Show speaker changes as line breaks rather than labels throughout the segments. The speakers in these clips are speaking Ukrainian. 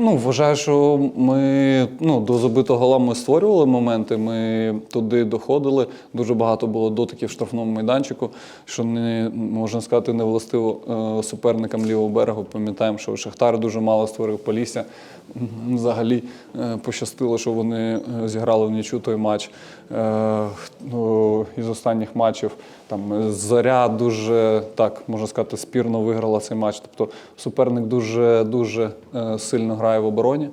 Ну, вважаю, що ми ну, до забитого гола ми створювали моменти. Ми туди доходили. Дуже багато було дотиків в штрафному майданчику, що не можна сказати, не властиво е, суперникам лівого берегу. Пам'ятаємо, що Шахтар дуже мало створив Полісся. Взагалі е, пощастило, що вони е, зіграли в нічу той матч. Ну, із останніх матчів там Заря дуже так можна сказати спірно виграла цей матч. Тобто суперник дуже дуже сильно грає в обороні,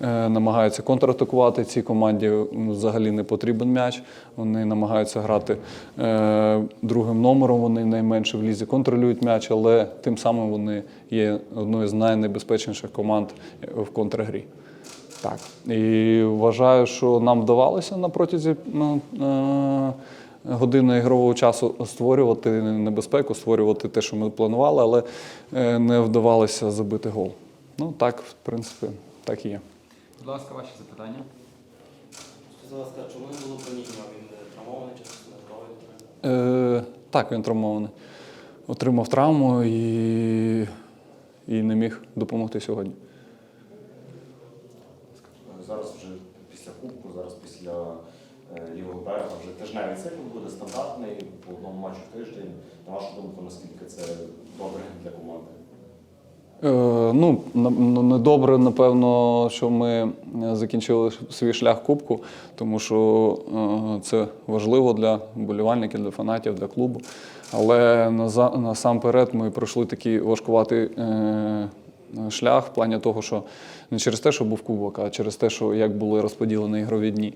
е, намагається контратакувати. Цій команді взагалі не потрібен м'яч. Вони намагаються грати е, другим номером. Вони найменше в лізі контролюють м'яч, але тим самим вони є одною з найнебезпечніших команд в контргрі. Так. І вважаю, що нам вдавалося на протязі ну, е, години ігрового часу створювати небезпеку, створювати те, що ми планували, але е, не вдавалося забити гол. Ну так, в принципі, так і є.
Будь ласка, ваші запитання.
Скажіть, будь ласка, чому не було Паніньо? Він е, травмований чи?
Е, так, він травмований. Отримав травму і, і не міг допомогти сьогодні.
Зараз вже після кубку, зараз після е, лівого берега вже тижневий цикл буде стандартний по одному матчу в тиждень. На вашу думку, наскільки це добре для команди?
Е, ну, ну, напевно, що ми е, закінчили свій шлях кубку, тому що е, це важливо для болівальників, для фанатів, для клубу. Але насамперед ми пройшли такий важкуватий е, шлях в плані того, що не через те, що був кубок, а через те, що як були розподілені ігрові дні.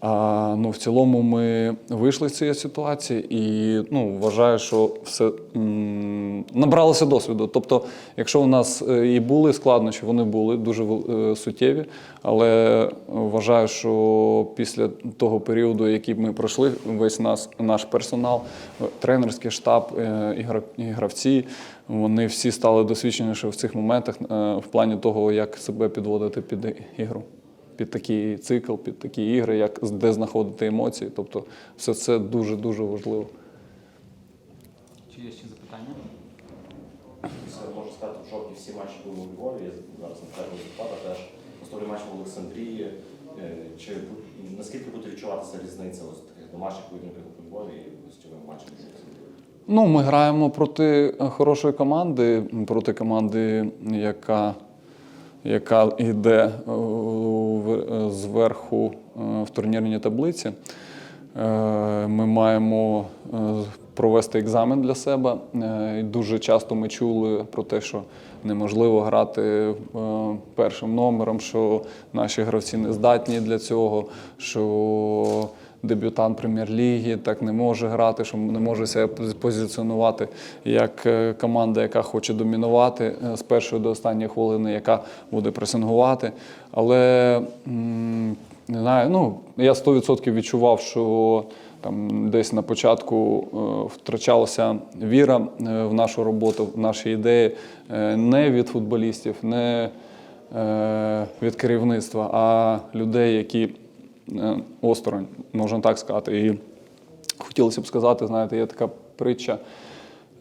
А, ну, в цілому ми вийшли з цієї ситуації і ну, вважаю, що все м, набралося досвіду. Тобто, якщо у нас е, і були складнощі, вони були дуже е, суттєві, але вважаю, що після того періоду, який ми пройшли, весь нас, наш персонал, е, тренерський штаб, е, і гравці, вони всі стали досвідченіші в цих моментах е, в плані того, як себе підводити під ігру під такий цикл, під такі ігри, як де знаходити емоції. Тобто, все це дуже дуже важливо.
Чи є ще запитання?
Можна сказати, в жовтні всі матчі були у Львові, зараз на першому результата теж. Наступний матч в Олександрії. Е, Чи наскільки буде відчуватися різниця ось таких домашніх поєдинках у Львові і гостьовим матчем?
Ну, ми граємо проти е, хорошої команди, проти команди, яка, яка йде е, зверху е, в турнірній таблиці. Ми маємо провести екзамен для себе. Дуже часто ми чули про те, що неможливо грати першим номером, що наші гравці не здатні для цього, що дебютант прем'єр-ліги так не може грати, що не може себе позиціонувати як е, команда, яка хоче домінувати е, з першої до останньої хвилини, яка буде пресингувати. Але не знаю, ну я 100% відчував, що там десь на початку е, втрачалася віра в нашу роботу, в наші ідеї не від футболістів, не від керівництва, а людей, які осторонь, можна так сказати. І хотілося б сказати, знаєте, є така притча.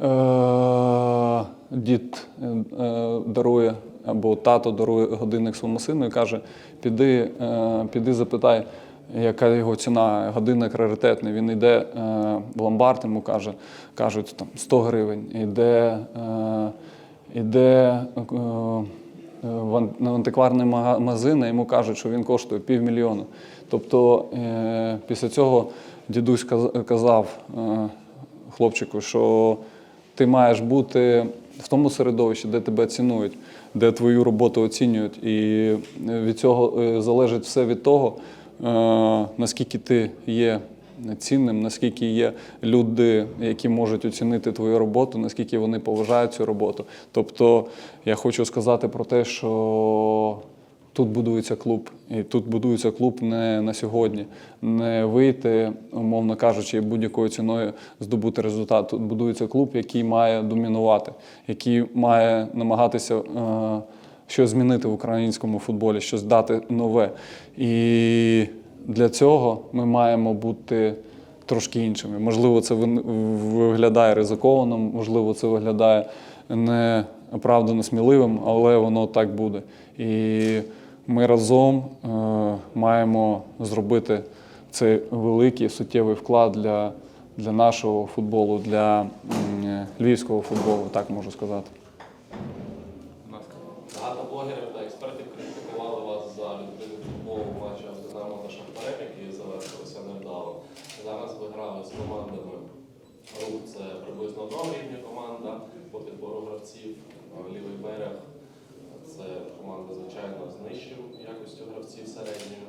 Е, Дід е, е, дарує або тато дарує годинник своєму сину і каже: піди, е, піди запитай, яка його ціна, годинник раритетний. Він йде е, в ломбард, йому каже, кажуть там 100 гривень. Іде, е, іде е, в антикварний мага- магазин, а йому кажуть, що він коштує півмільйона. Тобто е, після цього дідусь казав е, хлопчику, що ти маєш бути в тому середовищі, де тебе цінують, де твою роботу оцінюють. І від цього е, залежить все від того, наскільки ти є цінним, наскільки є люди, які можуть оцінити твою роботу, наскільки вони поважають цю роботу. Тобто я хочу сказати про те, що тут будується клуб, і тут будується клуб не на сьогодні, не вийти, умовно кажучи, будь-якою ціною здобути результат. Тут будується клуб, який має домінувати, який має намагатися. Е- щось змінити в українському футболі, щось дати нове. І для цього ми маємо бути трошки іншими. Можливо, це виглядає ризиковано, можливо, це виглядає не оправдано сміливим, але воно так буде. І ми разом е, маємо зробити цей великий суттєвий вклад для, для нашого футболу, для львівського футболу, так можу сказати.
Багато блогерів та експертів критикували вас за відкритий футбол у матчах Динамо та Шахтарем, які завершилися невдало. Зараз ви грали з командами рух це приблизно одного рівня команда по підбору гравців. Лівий берег це команда, звичайно, з нижчим якістю гравців середньою.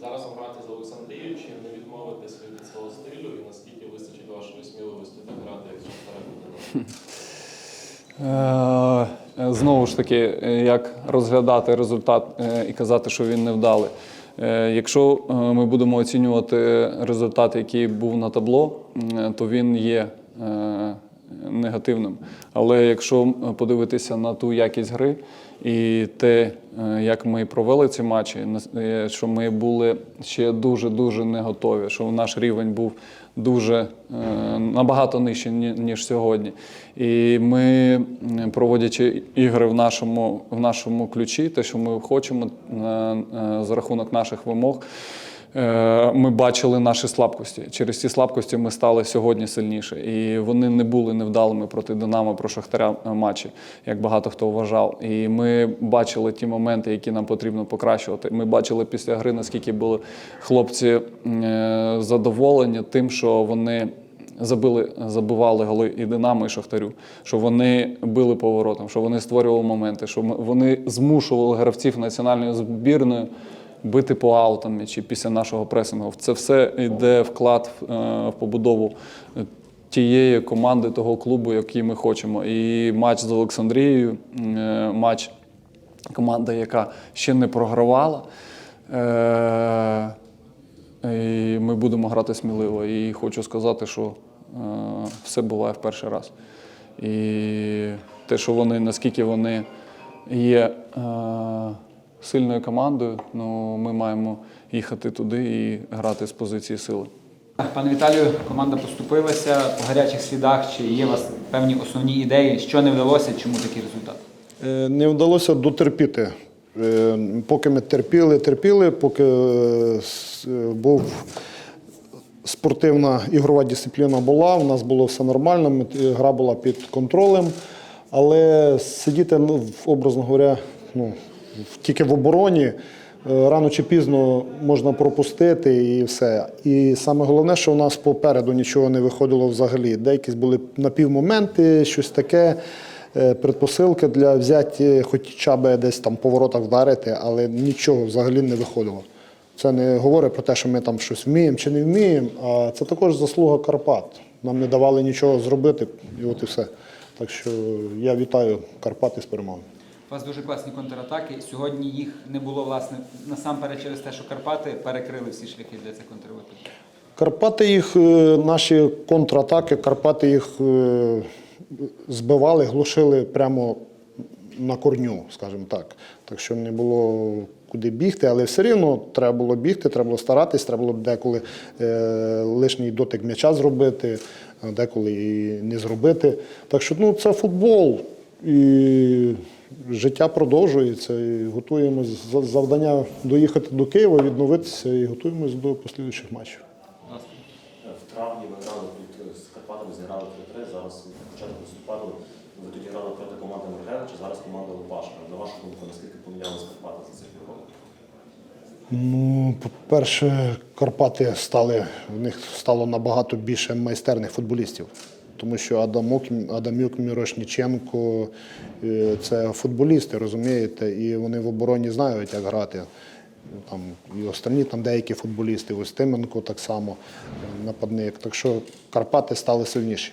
Зараз грати з Олександрією, чи не відмовитись від свого стилю і наскільки вистачить вашої сміливості так грати, як з Шахтарем і Динамо?
Е, Знову ж таки, е, як розглядати результат е, і казати, що він невдалий. Е, Якщо ми будемо оцінювати результат, який був на табло, то він є негативним. Але якщо подивитися на ту якість гри і те, е, як ми провели ці матчі, е, що ми були ще дуже-дуже не готові, що наш рівень був дуже е, набагато нижче, ні- ніж сьогодні. І ми, проводячи ігри в нашому, в нашому ключі, те, що ми хочемо за рахунок наших вимог. Е, Ми бачили наші слабкості. Через ці слабкості ми стали сьогодні сильніше. І вони не були невдалими проти Динамо, про Шахтаря е, матчі, як багато хто вважав. І ми бачили ті моменти, які нам потрібно покращувати. Ми бачили після гри, наскільки були хлопці е, задоволені тим, що вони. Забили, забивали голи і Динамо, і Шахтарю, що вони били поворотом, що вони створювали моменти, що вони змушували гравців національної збірної бити по аутам м'ячі після нашого пресингу. Це все йде вклад в, е, побудову е, тієї команди, того клубу, який ми хочемо. І матч з Олександрією, е, матч команда, яка ще не програвала. І ми будемо грати сміливо. І хочу сказати, що все буває в перший раз. І те, що вони, наскільки вони є сильною командою, ну, ми маємо їхати туди і грати з позиції сили.
Пане Віталію, команда поступилася по гарячих слідах. Чи є у вас певні основні ідеї, що не вдалося, чому такий результат?
Е, Не вдалося дотерпіти. Е, Поки ми терпіли, терпіли, поки е, був спортивна ігрова дисципліна була, у нас було все нормально, гра була під контролем. Але сидіти, ну, образно говоря, ну, тільки в обороні е, рано чи пізно можна пропустити і все. І саме головне, що у нас попереду нічого не виходило взагалі. Деякі були напівмоменти, щось таке. е, Предпосилки для взяття хоча б десь там по воротах вдарити, але нічого взагалі не виходило. Це не говорить про те, що ми там щось вміємо чи не вміємо, а це також заслуга Карпат. Нам не давали нічого зробити, і от і все. Так що я вітаю Карпати з перемогою.
У вас дуже класні контратаки. Сьогодні їх не було, власне, насамперед через те, що Карпати перекрили всі шляхи для цих контратак.
Карпати їх, е, наші контратаки, Карпати їх е, збивали, глушили прямо на корню, скажімо так. Так що не було куди бігти, але все рівно треба було бігти, треба було старатись, треба було деколи е, лишній дотик м'яча зробити, деколи і не зробити. Так що ну, це футбол. І життя продовжується. І готуємось за- завдання доїхати до Києва, відновитися і готуємось до послідуючих матчів.
В травні ми грали під з Карпатами, зіграли 3-3. Зараз початку листопаду ви тоді грали проти команди Мергевича, зараз команда Лопашка. На вашу думку, наскільки помінялися Карпати за цих півроку?
Ну, по-перше, Карпати стали, в них стало набагато більше майстерних футболістів. Тому що Адамок, Адамюк, Мірошніченко е, це футболісти, розумієте, і вони в обороні знають, як грати. Там, і останні там деякі футболісти, Устименко так само, е, нападник. Так що Карпати стали сильніші.